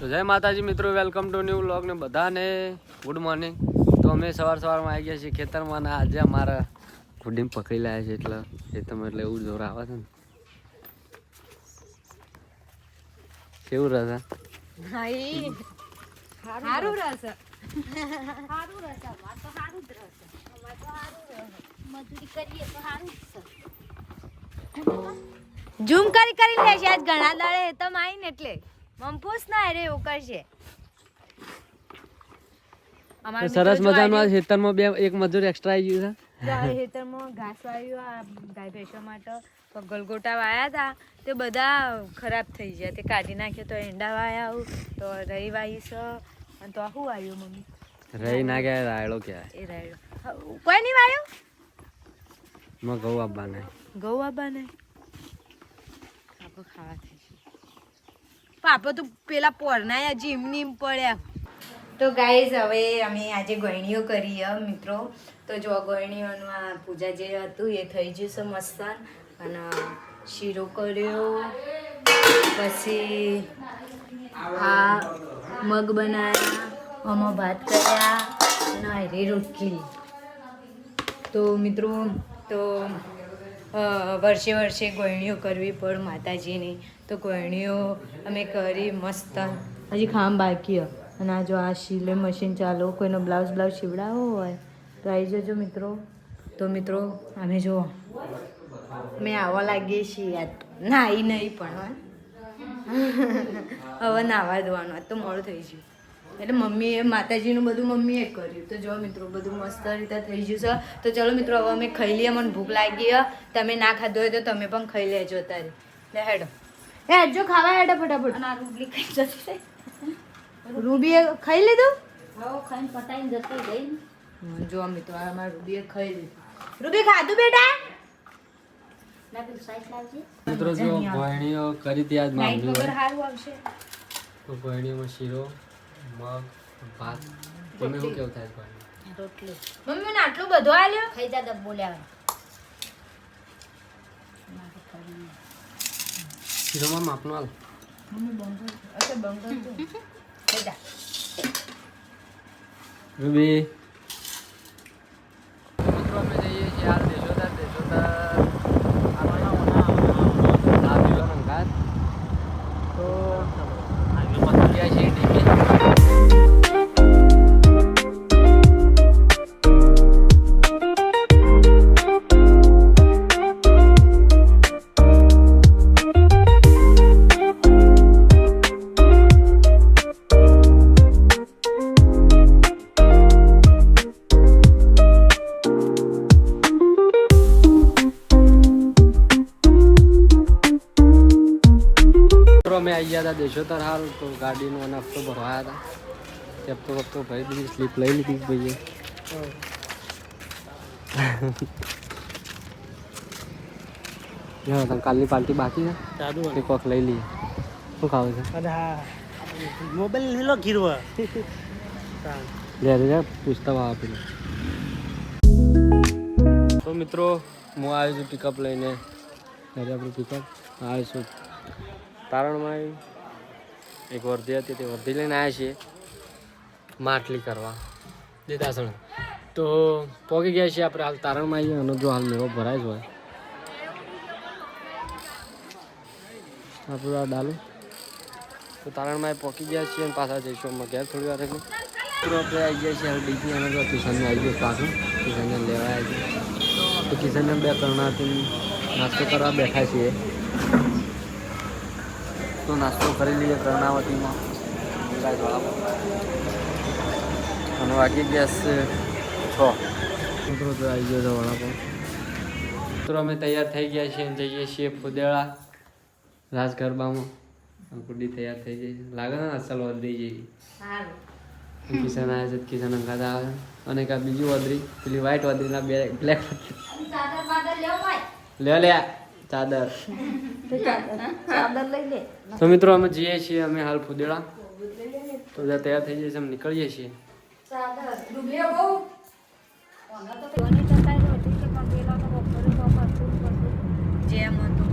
તો જય માતાજી મિત્રો વેલકમ ટુ ન્યૂ વ્લોગ ને બધાને. ગુડ મોર્નિંગ તો અમે સવાર સવારમાં આવી ગયા છીએ ખેતરમાં આજે અમારા ગુડીમ પકડી લાયા છે એટલે ખેતરમાં એટલે એવું જોર આવે છે ને. કેવું હાઈ સારું ઝૂમ કરી કરી લેશે આજ ઘણા દાડે. તમે આવીને એટલે. મમફૂસ ના રે એવું કરશે સરસ મજાનું ખેતરમાં બે એક મજૂર એક્સ્ટ્રા આવી ગયું છે. ખેતરમાં ઘાસ વાવ્યું આ ગાય ભેંસો માટે તો ગલગોટા વાયા હતા તે બધા ખરાબ થઈ ગયા. તે કાઢી નાખ્યો તો એંડા વાયા આવું. તો રહી વાઈ છે અને તો આ શું વાવ્યું મમ્મી? રહી ના ગયા રાયડો કહેવાય એ રાયડો. કોઈ નહીં વાયો? મેં ઘઉં આપવાના ઘઉં આબા ને આપણે ખાવા થઈ આપણે તો પેલા પોરનાયા જીમની પડ્યા. તો ગાઈઝ હવે અમે આજે ગયણીઓ કરીએ મિત્રો. તો જો ગયણીઓનું આ પૂજા જે હતું એ થઈ ગયું છે મસ્તાન. અને શીરો કર્યો. પછી આ મગ બનાવ્યા આમાં ભાત કર્યા અને રોટલી. તો મિત્રો, તો વર્ષે વર્ષે ગોયણીઓ કરવી પડ માતાજીની. તો ગોયણીઓ અમે કરી મસ્ત. હજી ખામ બાકી. અને આ જો આ સિલે મશીન ચાલો, કોઈનો બ્લાઉઝ બ્લાઉઝ સીવડાવો હોય, તો આવી જજો મિત્રો. તો મિત્રો, અમે જુઓ. મેં આવવા લાગીએ છીએ ના નાઈ નહીં પણ. હવે નાવા ધોવાનું, આજ તો મોડું થઈ ગયું. એટલે મમ્મીએ માતાજીનું બધું મમ્મીએ કર્યું. તો જો મિત્રો બધું મસ્ત રીતે થઈ ગયું છે. તો ચલો મિત્રો હવે અમે ખાઈ લઈએ. મને ભૂખ લાગી છે. તમે ના ખાધો હોય તો તમે પણ ખાઈ લેજો અત્યારે. લે હેડો. હે હેડજો ખાવા હેડો ફટાફટ. ના રૂબલી ખાઈ જશે રૂબીએ ખાઈ લીધું? હમ, જો મિત્રો આ અમારા રૂબીએ ખાઈ લીધું. રૂબી ખાધું બેટા? મિત્રો જો ભણીઓ કરી ત્યાં જ માંગ્યું હોય. સારું તો ભણીઓમાં શીરો. મગ ભાત. તમે શું કેવું થાય ગોયણી મમ્મી મને આટલું બધું આલ્યો? ખાઈ જા તો બોલ્યા શીરોમાં માપનો હાલ. મમ્મી બંધ અચ્છા બંધ તો ખાઈ જા. રૂબી. અમે આવી ગયા હતા દેશોતર હાલ તો ગાડીનો અને હપ્તો ભરવાયા હતા. તે હપ્તો હપ્તો ભરી દીધી સ્લીપ લઈ લીધી ભાઈએ. હા તમે કાલની પાર્ટી બાકી છે? તે કોક લઈ લઈએ. શું ખાવું છે? મોબાઈલ લીલો ગીરવા. લે રે પૂછતા વા આપી તો મિત્રો હું આવ્યો છું પિકઅપ લઈને. ત્યારે આપણું પિકઅપ આવ્યો છું. તારણમાં એક વર્ધી હતી, તે વર્ધી લઈને આવ્યા છીએ. માટલી કરવા. દીદાસણ તો પહોંચી ગયા છીએ આપણે હાલ તારણમાં આવીએ. અને જો હાલ મેળો ભરાય જ હોય. આપણું આ ડાલું. તો તારણમાં પહોંચી ગયા છીએ અને પાછા જઈશું અમે ઘેર થોડી વાર એટલે આપણે આવી ગયા છીએ ડીજી અને જો કિશનને આવી ગયો પાછું. કિશનને લેવા આવી છે તો કિશનને બે કરણાથી નાસ્તો કરવા બેઠા છીએ. તો નાસ્તો કરી લઈએ કર્ણાવતીમાં. અને વાગી ગયા છે છ. મિત્રો તો આવી ગયો છે વડાપાઉં મિત્રો અમે તૈયાર થઈ ગયા છીએ જઈએ છીએ ફુદેળા રાજ ગરબામાં કુડી તૈયાર થઈ છે. લાગે ને અસલ વદરી જેવી? કિસાન આવે છે કિસાન અંગાત આવે અને કાં બીજી વદરી પેલી વ્હાઈટ વદરીના બે બ્લેક લે લે ચાદર. તો મિત્રો અમે જઈએ છીએ અમે હાલ ફૂદેડા. તો બધા તૈયાર થઈ જઈએ અમે નીકળીએ છીએ. જેમ હતું